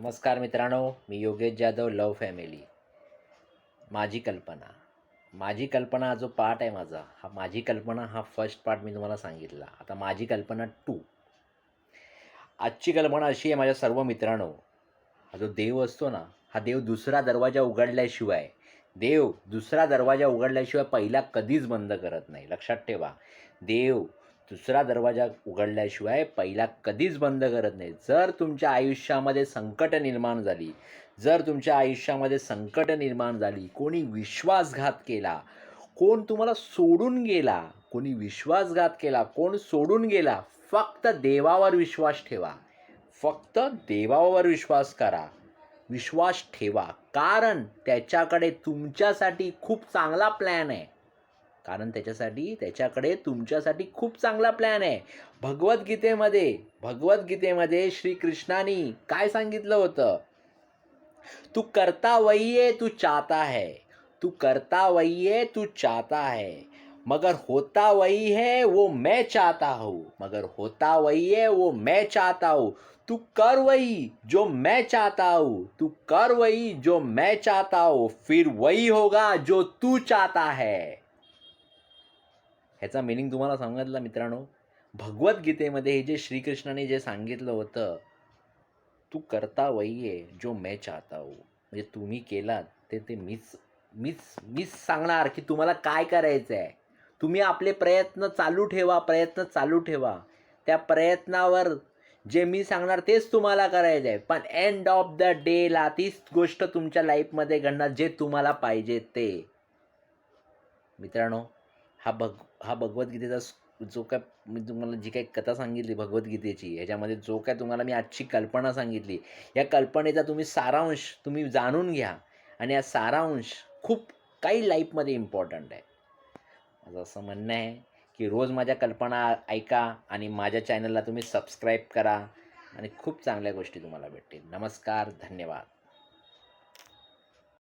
नमस्कार मित्रांनो मी योगेश जाधव लव फॅमिली माझी कल्पना. माझी कल्पना हा जो पार्ट आहे माझा हा माझी कल्पना हा फर्स्ट पार्ट मी तुम्हाला सांगितला. आता माझी कल्पना टू आजची कल्पना अशी आहे माझ्या सर्व मित्रांनो हा जो देव असतो ना हा देव दुसरा दरवाजा उघडल्याशिवाय देव दुसरा दरवाजा उघडल्याशिवाय पहिला कधीच बंद करत नाही. लक्षात ठेवा. देव दुसरा दरवाजा उघडल्याशिवाय पहिला कधीच बंद करत नाही. जर तुमच्या आयुष्यामध्ये संकट निर्माण झाली जर तुमच्या आयुष्यामध्ये संकट निर्माण झाली कोणी विश्वासघात केला कोण तुम्हाला सोडून गेला कोणी विश्वासघात केला कोण सोडून गेला फक्त देवावर विश्वास ठेवा. फक्त देवावर विश्वास करा. विश्वास ठेवा. कारण त्याच्याकडे तुमच्यासाठी खूप चांगला प्लॅन आहे. कारण त्याच्यासाठी त्याच्याकडे तुमच्यासाठी खूप चांगला प्लॅन आहे. भगवद्गीतेमध्ये भगवद्गीतेमध्ये श्रीकृष्णाने काय सांगितलं होतं? तू करता वही है तू चाहता है. तू करता वही है तू चाहता है. मगर होता वही है वो मैं चाहता हूँ. मगर होता वही है वो मैं चाहता हूँ. तू कर वही जो मैं चाहता हूँ. तू कर वही जो मैं चाहता हूँ. फिर वही होगा जो तू चाहता है. ह्याचा मिनिंग तुम्हाला सांगितला मित्रांनो. भगवद्गीतेमध्ये हे जे श्रीकृष्णाने जे सांगितलं होतं तू करता वही आहे जो मैं चाहता हो. म्हणजे तुम्ही केलात ते ते मीच मीच मीच सांगणार की तुम्हाला काय करायचं आहे तुम्ही आपले प्रयत्न चालू ठेवा प्रयत्न चालू ठेवा. त्या प्रयत्नावर जे मी सांगणार तेच तुम्हाला करायचं आहे पण एंड ऑफ द डेला तीच गोष्ट तुमच्या लाईफमध्ये घडणार जे तुम्हाला पाहिजे ते. मित्रांनो हा भग हा भगवद्गीतेचा जो काय मी तुम्हाला जी काही कथा सांगितली भगवद्गीतेची ह्याच्यामध्ये जो काय तुम्हाला मी आजची कल्पना सांगितली या कल्पनेचा तुम्ही सारांश तुम्ही जाणून घ्या आणि हा सारांश खूप काही लाईफमध्ये इम्पॉर्टंट आहे. माझं असं म्हणणं आहे की रोज माझ्या कल्पना ऐका आणि माझ्या चॅनलला तुम्ही सबस्क्राईब करा आणि खूप चांगल्या गोष्टी तुम्हाला भेटतील. नमस्कार धन्यवाद.